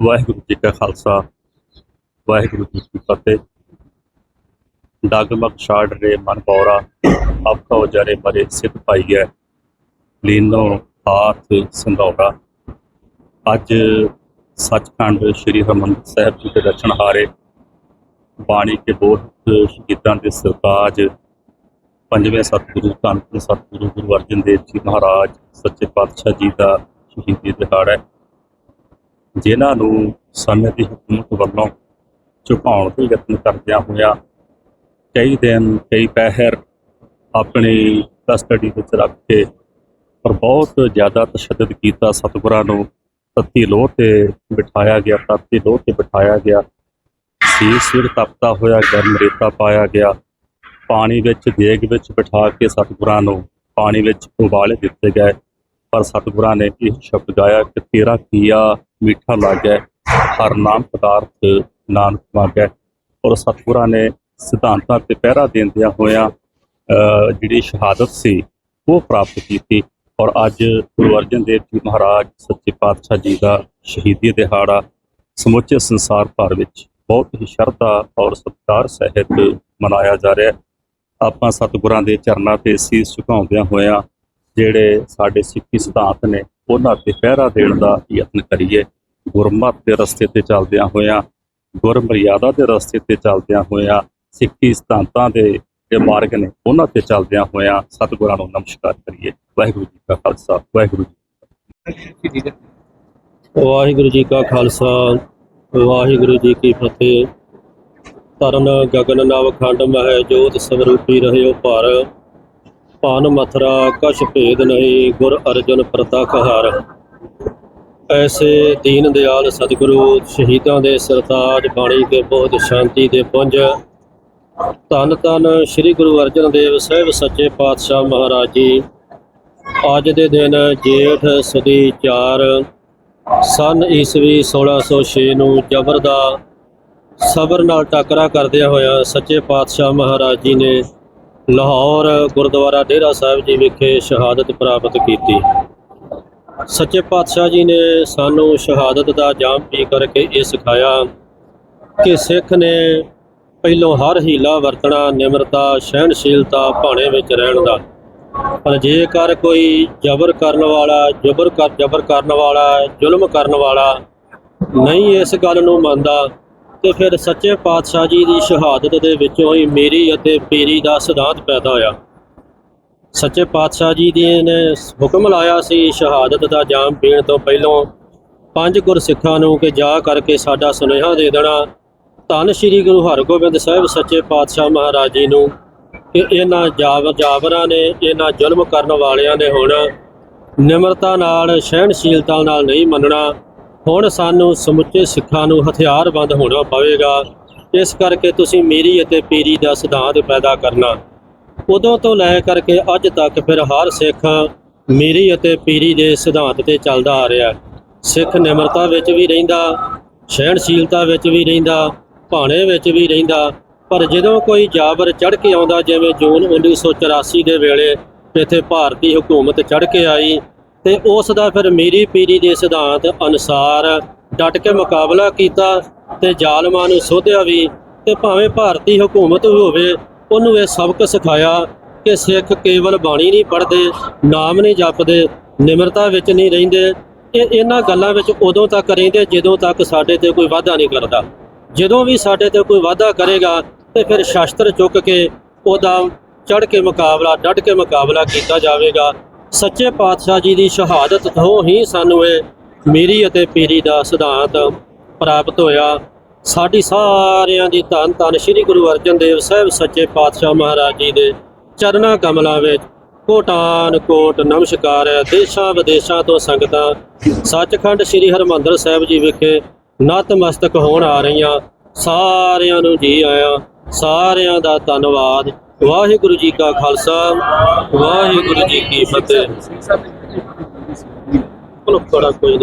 ਵਾਹਿਗੁਰੂ ਜੀ ਕਾ ਖਾਲਸਾ, ਵਾਹਿਗੁਰੂ ਜੀ ਕੀ ਫਤਿਹ। ਡਗਮਗ ਛਾੜ ਰੇ ਮਨ ਬੌਰਾ ਆਪਕਾ ਉਜਾਰੇ ਮਰੇ ਸਿੱਧ ਪਾਈਐ ਲੀਨੋ ਹਾਥ ਸੰਧੌਰਾ। ਅੱਜ ਸੱਚਖੰਡ ਸ੍ਰੀ ਹਰਿਮੰਦਰ ਸਾਹਿਬ ਜੀ ਦੇ ਦਰਸ਼ਨ ਹਾਰੇ। ਬਾਣੀ ਕੇ ਬੋਧ ਸ਼ਹੀਦਾਂ ਦੇ ਸਰਤਾਜ, ਪੰਜਵੇਂ ਸਤਿਗੁਰੂ ਧੰਨ ਧੰਨ ਸਤਿਗੁਰੂ ਗੁਰੂ ਅਰਜਨ ਦੇਵ ਜੀ ਮਹਾਰਾਜ, ਸੱਚੇ ਪਾਤਸ਼ਾਹ ਜੀ ਦਾ ਸ਼ਹੀਦੀ ਦਿਹਾੜਾ ਹੈ। ਜਿਨ੍ਹਾਂ ਨੂੰ ਸਮੇਂ ਦੀ ਹਕੂਮਤ ਵੱਲੋਂ ਝੁਕਾਉਣ ਦੇ ਯਤਨ ਕਰਦਿਆਂ ਹੋਇਆ ਕਈ ਦਿਨ, ਕਈ ਪਹਿਰ ਆਪਣੀ ਕਸਟਡੀ ਵਿੱਚ ਰੱਖ ਕੇ ਪਰ ਬਹੁਤ ਜ਼ਿਆਦਾ ਤਸ਼ੱਦਦ ਕੀਤਾ ਸਤਿਗੁਰਾਂ ਨੂੰ। ਤੱਤੀ ਲੋਹ ਤੇ ਬਿਠਾਇਆ ਗਿਆ, ਤੱਤੀ ਲੋਹ ਤੇ ਬਿਠਾਇਆ ਗਿਆ। ਸੀ ਸਿਰ ਤਪਤਾ ਹੋਇਆ, ਗਰਮ ਰੇਤਾ ਪਾਇਆ ਗਿਆ। ਪਾਣੀ ਵਿੱਚ ਦੇਗ ਵਿੱਚ ਬਿਠਾ ਕੇ ਸਤਿਗੁਰਾਂ ਨੂੰ ਪਾਣੀ ਵਿੱਚ ਉਬਾਲੇ ਦਿੱਤੇ ਗਏ। ਪਰ ਸਤਿਗੁਰਾਂ ਨੇ ਇਹ ਸ਼ਬਦ ਗਾਇਆ ਕਿ ਤੇਰਾ ਕੀਆ ਮਿੱਠਾ ਲੱਗੈ, ਹਰ ਨਾਮ ਪਦਾਰਥ ਨਾਨਕ ਮਾਗੈ। ਔਰ ਸਤਿਗੁਰਾਂ ਨੇ ਸਿਧਾਂਤਾਂ ਤੇ ਪਹਿਰਾ ਦਿੰਦਿਆਂ ਹੋਇਆਂ ਜਿਹੜੀ ਸ਼ਹਾਦਤ ਸੀ, ਉਹ ਪ੍ਰਾਪਤ ਕੀਤੀ। ਔਰ ਅੱਜ ਗੁਰੂ ਅਰਜਨ ਦੇਵ ਜੀ ਮਹਾਰਾਜ ਸੱਚੇ ਪਾਤਸ਼ਾਹ ਜੀ ਦਾ ਸ਼ਹੀਦੀ ਦਿਹਾੜਾ ਸਮੁੱਚੇ ਸੰਸਾਰ ਭਰ ਵਿੱਚ ਬਹੁਤ ਹੀ ਸ਼ਰਧਾ ਔਰ ਸਤਿਕਾਰ ਸਹਿਤ ਮਨਾਇਆ ਜਾ ਰਿਹਾ ਹੈ। ਆਪਾਂ ਸਤਿਗੁਰਾਂ ਦੇ ਚਰਨਾਂ ਤੇ ਸੀਸ ਝੁਕਾਉਂਦਿਆਂ ਹੋਇਆਂ ਜਿਹੜੇ ਸਾਡੇ ਸਿੱਖੀ ਸਿਧਾਂਤ ਨੇ, ਉਹਨਾਂ ਤੇ ਪਹਿਰਾ ਦੇਣ ਦਾ ਯਤਨ ਕਰੀਏ। ਗੁਰਮਤਿ ਦੇ ਰਸਤੇ ਤੇ ਚੱਲਦਿਆਂ ਹੋਇਆਂ, ਗੁਰਮਰਿਆਦਾ ਦੇ ਰਸਤੇ ਤੇ ਚੱਲਦਿਆਂ ਹੋਇਆਂ, ਸਿੱਖੀ ਸਿਧਾਂਤਾਂ ਦੇ ਜਿਹੜੇ ਮਾਰਗ ਨੇ, ਉਹਨਾਂ ਤੇ ਚੱਲਦਿਆਂ ਹੋਇਆਂ ਸਤਿਗੁਰਾਂ ਨੂੰ ਨਮਸਕਾਰ ਕਰੀਏ। ਵਾਹਿਗੁਰੂ ਜੀ ਕਾ ਖਾਲਸਾ, ਵਾਹਿਗੁਰੂ ਜੀ ਵਾਹਿਗੁਰੂ ਜੀ ਕਾ ਖਾਲਸਾ, ਵਾਹਿਗੁਰੂ ਜੀ ਕੀ ਫਤਿਹ। ਤਰਨ ਗਗਨ ਨਵ ਖੰਡ ਮਹਿ ਜੋਤ ਸਵਰੂਪੀ ਰਹਿਓ ਭਰ। ਪਾਨ ਮਥਰਾ, ਕਛ ਭੇਦ ਨਹੀਂ, ਗੁਰ ਅਰਜਨ ਪ੍ਰਤਖ ਹਰ। ਐਸੇ ਦੀਨ ਦਿਆਲ ਸਤਿਗੁਰੂ, ਸ਼ਹੀਦਾਂ ਦੇ ਸਰਤਾਜ, ਬਾਣੀ ਕੇ ਬਹੁਤ ਸ਼ਾਂਤੀ ਦੇ ਪੁੰਜ। ਧੰਨ ਧੰਨ ਸ੍ਰੀ ਗੁਰੂ ਅਰਜਨ ਦੇਵ ਸਾਹਿਬ ਸੱਚੇ ਪਾਤਸ਼ਾਹ ਮਹਾਰਾਜ ਜੀ। ਅੱਜ ਦੇ ਦਿਨ ਜੇਠ ਸਦੀ 4 ਸਨ ਈਸਵੀ 1606 ਨੂੰ ਜਬਰ ਦਾ ਸਬਰ ਨਾਲ ਟੱਕਰਾ ਕਰਦਿਆਂ ਹੋਇਆ ਸੱਚੇ ਪਾਤਸ਼ਾਹ ਮਹਾਰਾਜ ਜੀ ਨੇ ਲਾਹੌਰ ਗੁਰਦੁਆਰਾ ਡੇਰਾ ਸਾਹਿਬ ਜੀ ਵਿਖੇ ਸ਼ਹਾਦਤ ਪ੍ਰਾਪਤ ਕੀਤੀ। ਸੱਚੇ ਪਾਤਸ਼ਾਹ ਜੀ ਨੇ ਸਾਨੂੰ ਸ਼ਹਾਦਤ ਦਾ ਜਾਮ ਪੀ ਕਰਕੇ ਇਹ ਸਿਖਾਇਆ ਕਿ ਸਿੱਖ ਨੇ ਪਹਿਲੋਂ ਹਰ ਹੀਲਾ ਵਰਤਣਾ, ਨਿਮਰਤਾ, ਸਹਿਣਸ਼ੀਲਤਾ ਭਾਣੇ ਵਿੱਚ ਰਹਿਣ ਦਾ। ਪਰ ਜੇਕਰ ਕੋਈ ਜ਼ਬਰ ਕਰਨ ਵਾਲਾ, ਜ਼ਬਰ ਕਰ, ਜ਼ਬਰ ਕਰਨ ਵਾਲਾ, ਜ਼ੁਲਮ ਕਰਨ ਵਾਲਾ ਨਹੀਂ ਇਸ ਗੱਲ ਨੂੰ ਮੰਨਦਾ ਤੇ ਫਿਰ ਸੱਚੇ ਪਾਤਸ਼ਾਹ ਜੀ ਦੀ ਸ਼ਹਾਦਤ ਦੇ ਵਿੱਚੋਂ ਹੀ ਮੇਰੀ ਅਤੇ ਪੀਰੀ ਦਾ ਸਿਧਾਂਤ ਪੈਦਾ ਹੋਇਆ। ਸੱਚੇ ਪਾਤਸ਼ਾਹ ਜੀ ਦੇ ਨੇ ਹੁਕਮ ਲਾਇਆ ਸੀ ਸ਼ਹਾਦਤ ਦਾ ਜਾਮ ਪੀਣ ਤੋਂ ਪਹਿਲਾਂ। ਪੰਜ ਗੁਰਸਿੱਖਾਂ ਨੂੰ ਕਿ ਜਾ ਕਰਕੇ ਸਾਡਾ ਸੁਨੇਹਾ ਦੇ ਦੇਣਾ। ਧੰਨ ਸ਼੍ਰੀ ਗੁਰੂ ਹਰਗੋਬਿੰਦ ਸਾਹਿਬ ਸੱਚੇ ਪਾਤਸ਼ਾਹ ਮਹਾਰਾਜ ਜੀ ਨੂੰ ਕਿ ਇਹਨਾਂ ਜਾਬ ਜਾਬਰਾਂ ਨੇ, ਇਹਨਾਂ ਜ਼ੁਲਮ ਕਰਨ ਵਾਲਿਆਂ ਨੇ ਹੁਣ ਨਿਮਰਤਾ ਨਾਲ, ਸਹਿਣਸ਼ੀਲਤਾ ਨਾਲ ਨਹੀਂ ਮੰਨਣਾ। ਹੁਣ ਸਾਨੂੰ ਸਮੁੱਚੇ ਸਿੱਖਾਂ ਨੂੰ ਹਥਿਆਰਬੰਦ ਹੋਣਾ ਪਵੇਗਾ। ਇਸ ਕਰਕੇ ਤੁਸੀਂ ਮੇਰੀ ਅਤੇ ਪੀਰੀ ਦਾ ਸਿਧਾਂਤ ਪੈਦਾ ਕਰਨਾ। ਉਦੋਂ ਤੋਂ ਲੈ ਕਰਕੇ ਅੱਜ ਤੱਕ ਫਿਰ ਹਰ ਸਿੱਖ ਮੇਰੀ ਅਤੇ ਪੀਰੀ ਦੇ ਸਿਧਾਂਤ ਤੇ ਚੱਲਦਾ ਆ ਰਿਹਾ। ਸਿੱਖ ਨਿਮਰਤਾ ਵਿੱਚ ਵੀ ਰਹਿੰਦਾ, ਸਹਿਣਸ਼ੀਲਤਾ ਵਿੱਚ ਵੀ ਰਹਿੰਦਾ, ਭਾਣੇ ਵਿੱਚ ਵੀ ਰਹਿੰਦਾ। ਪਰ ਜਦੋਂ ਕੋਈ ਜਾਬਰ ਚੜ ਕੇ ਆਉਂਦਾ, ਜਿਵੇਂ ਜੂਨ 1984 ਦੇ ਵੇਲੇ ਇੱਥੇ ਭਾਰਤੀ ਹਕੂਮਤ ਚੜ ਕੇ ਆਈ ਤੇ ਉਸ ਦਾ ਫਿਰ ਮੇਰੀ ਪੀਰੀ ਦੇ ਸਿਧਾਂਤ ਅਨੁਸਾਰ ਡਟ ਕੇ ਮੁਕਾਬਲਾ ਕੀਤਾ ਤੇ ਜ਼ਾਲਮਾਂ ਨੂੰ ਸੋਧਿਆ ਵੀ ਤੇ ਭਾਵੇਂ ਭਾਰਤੀ ਹਕੂਮਤ ਹੋਵੇ, ਉਹਨੂੰ ਇਹ ਸਬਕ ਸਿਖਾਇਆ ਕਿ ਸਿੱਖ ਕੇਵਲ ਬਾਣੀ ਨਹੀਂ ਪੜ੍ਹਦੇ, ਨਾਮ ਨਹੀਂ ਜਪਦੇ, ਨਿਮਰਤਾ ਵਿੱਚ ਨਹੀਂ ਰਹਿੰਦੇ। ਇਹ ਇਹਨਾਂ ਗੱਲਾਂ ਵਿੱਚ ਉਦੋਂ ਤੱਕ ਰਹਿੰਦੇ ਜਦੋਂ ਤੱਕ ਸਾਡੇ ਤੇ ਕੋਈ ਵਾਅਦਾ ਨਹੀਂ ਕਰਦਾ। ਜਦੋਂ ਵੀ ਸਾਡੇ ਤੇ ਕੋਈ ਵਾਅਦਾ ਕਰੇਗਾ ਤੇ ਫਿਰ ਸ਼ਸਤਰ ਚੁੱਕ ਕੇ ਉਹਦਾ ਚੜ ਕੇ ਮੁਕਾਬਲਾ, ਡਟ ਕੇ ਮੁਕਾਬਲਾ ਕੀਤਾ ਜਾਵੇਗਾ। ਸੱਚੇ ਪਾਤਸ਼ਾਹ ਜੀ ਦੀ ਸ਼ਹਾਦਤ ਤੋਂ ਹੀ ਸਾਨੂੰ ਇਹ ਮੇਰੀ ਅਤੇ ਪੀਰੀ ਦਾ ਸਿਧਾਂਤ ਪ੍ਰਾਪਤ ਹੋਇਆ। ਸਾਡੀ ਸਾਰਿਆਂ ਦੀ ਧੰਨ ਧੰਨ ਸ੍ਰੀ ਗੁਰੂ ਅਰਜਨ ਦੇਵ ਸਾਹਿਬ ਸੱਚੇ ਪਾਤਸ਼ਾਹ ਮਹਾਰਾਜ ਜੀ ਦੇ ਚਰਨਾਂ ਕਮਲਾਂ ਵਿੱਚ ਕੋਟਾਨ ਕੋਟ ਨਮਸਕਾਰ ਹੈ। ਦੇਸ਼ਾਂ ਵਿਦੇਸ਼ਾਂ ਤੋਂ ਸੰਗਤਾਂ ਸੱਚਖੰਡ ਸ੍ਰੀ ਹਰਮੰਦਰ ਸਾਹਿਬ ਜੀ ਵਿਖੇ ਨਤਮਸਤਕ ਹੋਣ ਆ ਰਹੀਆਂ। ਸਾਰਿਆਂ ਨੂੰ ਜੀ ਆਇਆਂ। ਸਾਰਿਆਂ ਦਾ ਧੰਨਵਾਦ। ਵਾਹਿਗੁਰੂ ਜੀ ਕਾ ਖਾਲਸਾ ਵਾਹਿਗੁਰੂ ਜੀ ਕੀ ਫਤਿਹ। ਕੋਈ ਨਹੀਂ